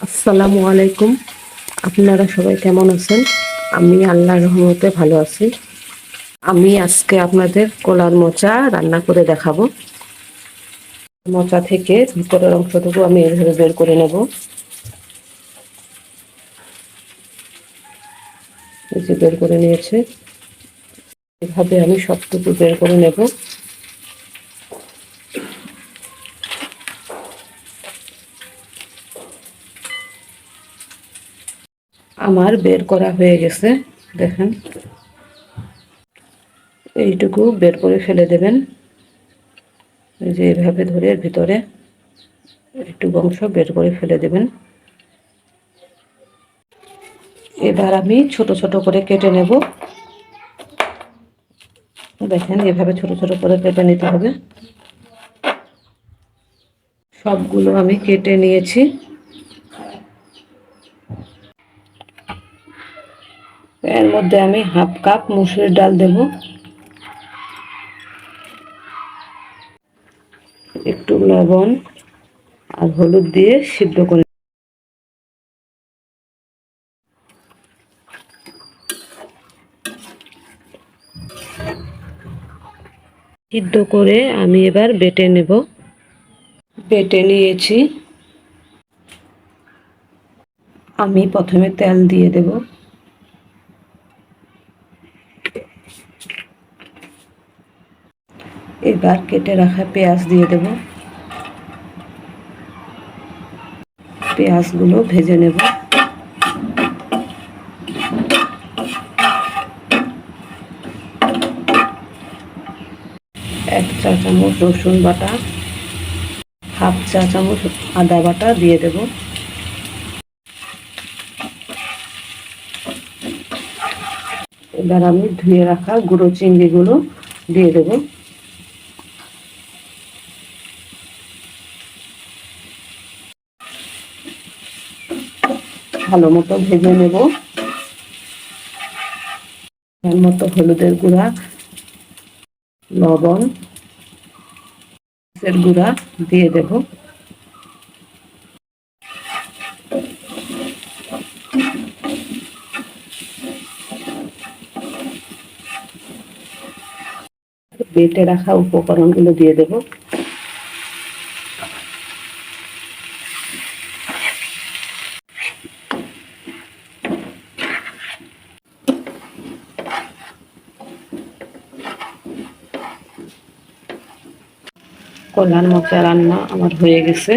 আসসালামু আলাইকুম। আপনারা সবাই কেমন আছেন? আমি আল্লাহর রহমতে ভালো আছি। আমি আজকে আপনাদের কলার মোচা রান্না করে দেখাবো। মোচা থেকে ভিতরের অংশটুকু আমি এভাবে বের করে নেব। বের করে নিয়েছে। এভাবে আমি সবটুকু বের করে নেব। আমার বের করা হয়ে গেছে, দেখেন। এইটুকু বের করে ফেলে দেবেন। এই যে এভাবে ধরে ভিতরে একটু অংশ বের করে ফেলে দেবেন। এবার আমি ছোট ছোট করে কেটে নেব। দেখেন, এভাবে ছোট ছোট করে কেটে নিতে হবে। সবগুলো আমি কেটে নিয়েছি। এর মধ্যে আমি হাফ কাপ মুসুরের ডাল দেব। একটু লবণ আর হলুদ দিয়ে সিদ্ধ করে সিদ্ধ করে আমি এবার বেটে নেব। বেটে নিয়েছি। আমি প্রথমে তেল দিয়ে দেব। এবার কেটে রাখা পেঁয়াজ দিয়ে দেব। পেঁয়াজগুলো ভেজে নেব। এক চা চামচ রসুন বাটা, হাফ চা চামচ আদা বাটা দিয়ে দেব। এবার আমি ধুয়ে রাখা গুঁড়ো চিংড়িগুলো দিয়ে দেবো। ভালো মতো ভেজে নেব। মতো হলুদের গুঁড়া, লবণ এর গুঁড়া দিয়ে দেব। বেটে রাখা উপকরণগুলো দিয়ে দেব। কল্যাণ মোচা রান্না আমার হয়ে গেছে।